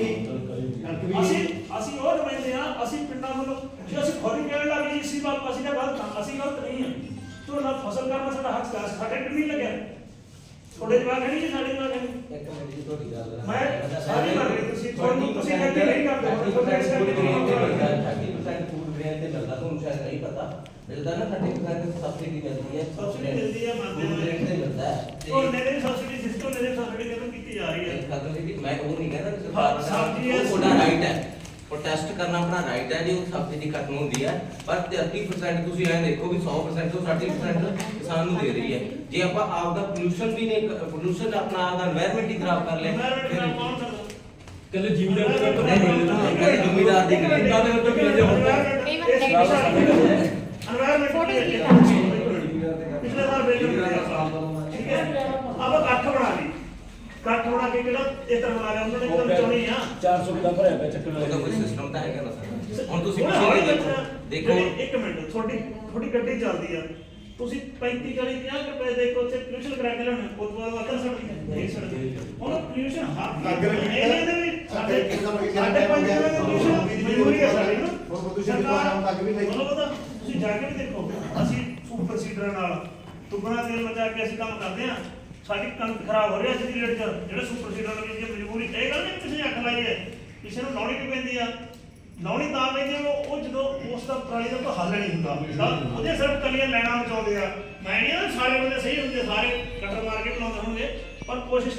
ਕਣਕ ਵੀ ਅਸੀਂ ਅਸੀਂ ਉਹ ਨੁਮਾਇੰਦੇ ਆ ਅਸੀਂ ਪਿੰਡਾਂ ਵੱਲੋਂ ਜੇ ਅਸੀਂ ਖੋਰੀ ਕਹਿਣ ਲੱਗੇ ਜੀ ਇਸੀ ਬਾਤ ਅਸੀਂ ਤਾਂ ਗਲਤ ਹਾਂ ਅਸੀਂ ਗਲਤ ਨਹੀਂ ਹਾਂ। ਝੋਨਾ ਫਸਲ ਕਰਨਾ ਸਾਡਾ ਹੱਕ ਹੈ ਸਾਡੇ ਤੇ ਨਹੀਂ ਲੱਗਿਆ। ਥੋੜੇ ਜਵਾਬ ਨਹੀਂ ਜੀ ਸਾਡੇ ਜਵਾਬ ਨਹੀਂ? ਇੱਕ ਮਿੰਟ ਦੀ ਤੁਹਾਡੀ ਗੱਲ ਦਾ ਮੈਂ ਸਾਰੀ ਮੰਨ ਰਹੀ ਤੁਸੀਂ ਤੁਹਾਨੂੰ ਤੁਸੀਂ ਕਹਿੰਦੇ ਨਹੀਂ ਕਰਦੇ ਹੁਣ ਤੁਹਾਨੂੰ ਇਸ ਕਰਕੇ ਨਹੀਂ ਕਰਦੇ। 30% ਫੂਡ ਗ੍ਰੇਨ ਤੇ ਮਿਲਦਾ ਤੁਹਾਨੂੰ ਸ਼ਾਇਦ ਨਹੀਂ ਪਤਾ। ਮਿਲਦਾ ਨਾ 30% ਸਬਸਿਡੀ ਮਿਲਦੀ ਹੈ Subsidy ਮਿਲਦੀ ਹੈ, ਮੰਨਦੇ Food ਹਾਂ। grain ਤੇ ਮਿਲਦਾ ਹੈ। ਤੇ ਉਹ ਨੇੜੇ ਸਬਸਿਡੀ ਸਿਸਟਮ ਨੇੜੇ ਸਬਸਿਡੀ ਕਿਵੇਂ ਕੀਤੀ ਜਾ ਰਹੀ ਹੈ। ਇੱਕ ਗੱਲ ਤੁਸੀਂ ਮੈਂ ਉਹ ਨਹੀਂ ਕਹਿੰਦਾ ਕਿ ਹਾਂ, ਸਬਜ਼ੀ ਇਹ- ਤੁਹਾਡਾ ਰਾਈਟ ਹੈ। ਪ੍ਰੋਟੈਸਟ ਕਰਨਾ ਆਪਣਾ ਰਾਈਟ ਹੈ ਜੀ ਉਹ ਸਬਜ਼ੀ ਦੀ ਖਤਮ ਹੁੰਦੀ ਹੈ। ਪਰ 33% ਤੁਸੀਂ ਐਂ ਦੇਖੋ ਵੀ 100% ਤੋਂ 30% ਕਿਸਾਨ ਨੂੰ ਦੇ ਰਹੀ ਹੈ। ਜੇ ਆਪਾਂ ਆਪ ਦਾ ਪੋਲੂਸ਼ਨ ਵੀ ਨਹੀਂ ਪੋਲੂਸ਼ਨ ਆਪਣਾ ਆਪ ਦਾ এনवायरमेंट ਹੀ ਖਰਾਬ ਕਰ ਲੈ ਕੱਲੇ ਜ਼ਿਮੀਦਾਰ ਦੇ ਨਾਲ ਤਾਂ ਨਹੀਂ ਮਿਲਦਾ ਨਾ। ਕੱਲੇ ਜ਼ਿਮੀਂਦਾਰ ਦੀ ਗੱਲ। ਜ਼ਿਮੀਂਦਾਰ ਦੇ ਨਾਲ ਤਾਂ ਮਿਲ ਜਾਂਦਾ ਹੈ। ਫੋਟੋ ਕਲਿੱਕ ਕਰ। ਪਿਛਲੇ ਸਾਲ ਬਿੱਲ ਮਿਲਿਆ ਠੀਕ ਹੈ। ਕੱਠ ਬਣਾ ਕੇ ਕਿਹੜਾ? ਇਹ ਤਰ੍ਹਾਂ ਬਣਾ ਲਿਆ ਉਹਨਾਂ ਨੇ ਇੱਕਦਮ ਚੋਣੀ ਆ। 400 ਕਿਲੋ ਭਰਿਆ ਪਿਆ ਚੱਕਣ ਉਹਦਾ ਕੋਈ ਵਾਲੇ ਸਿਸਟਮ ਤਾਂ ਹੈਗਾ ਨਾ ਸਰ। ਹੁਣ ਤੁਸੀਂ ਪਿੱਛੇ ਹੌਲੀ ਦੇਖੋ। ਬੱਚਾ, ਦੇਖੋ। ਜਿਹੜੀ- ਇੱਕ ਮਿੰਟ ਤੁਹਾਡੀ ਤੁਹਾਡੀ ਗੱਡੀ ਚੱਲਦੀ ਆ। ਤੁਸੀਂ 35 40 50 ਰੁਪਏ ਦੇ ਕੋ ਤੇ ਪੋਲੂਸ਼ਨ ਕਰਾ ਕੇ ਲਿਆਉਣਾ ਉਹ ਤੋਂ ਬਾਅਦ ਅਕਲ ਸੜਦੀ ਹੈ। ਇਹ ਸੜਦੀ ਉਹ ਪੋਲੂਸ਼ਨ ਅੱਗ ਲੱਗੀ ਹੈ। ਇਹਨੇ ਦੇ ਵੀ ਸਾਡੇ ਸਾਡੇ ਪੰਜ ਹੋ ਗਿਆ। ਦੇ ਪੋਲੂਸ਼ਨ ਮਜਬੂਰੀ ਹੈ ਸਾਡੀ ਨਾ। ਹੋਰ ਪ੍ਰਦੂਸ਼ਣ ਦੀ ਦੁਕਾਨ ਹੁਣ ਤੱਕ ਵੀ ਨਹੀਂ। ਤੁਹਾਨੂੰ ਪਤਾ ਤੁਸੀਂ ਜਾ ਕੇ ਵੀ ਦੇਖੋ। ਅਸੀਂ ਸੁਪਰ ਸੀਡਰਾਂ ਨਾਲ ਤੁਗਣਾ ਤੇਲ ਮਚਾ ਕੇ ਅਸੀਂ ਕੰਮ ਕਰਦੇ ਆ ਸਾਡੀ ਕਣਕ ਖਰਾਬ ਹੋ ਰਹੀ ਹੈ ਅੱਜ ਰੇਟ 'ਚ। ਜਿਹੜੇ ਸੁਪਰ ਸੀਡਰਾਂ ਨਾਲ ਵੀ ਮਜਬੂਰੀ ਇਹ ਗੱਲ ਨਹੀਂ ਕਿਸੇ ਨੇ ਅੱਖ ਲਾਈ ਹੈ। ਕਿਸੇ ਨੂੰ ਲਾਉਣੀ ਵੀ ਪੈਂਦੀ ਆ? ਲਾਉਣੀ ਤਾਂ ਪੈਂਦੀ ਆ ਉਹ ਜਦੋਂ ਉਸ ਦਾ ਪਰਾਲੀ ਦਾ ਕੋਈ ਹੱਲ ਨਹੀਂ ਹੁੰਦਾ। ਤਾਂ ਉਹਦੇ ਸਿਰਫ ਕਲੀਆਂ ਲੈਣਾ ਬਚਾਉਂਦੇ ਆ। ਮੈਂ ਨਹੀਂ ਸਾਰੇ ਬੰਦੇ ਸਹੀ ਹੁੰਦੇ, ਸਾਰੇ ਕਟਰ ਮਾਰ ਕੇ ਬਣਾਉਂਦੇ ਹੋਣਗੇ, ਪਰ ਕੋਸ਼ਿਸ਼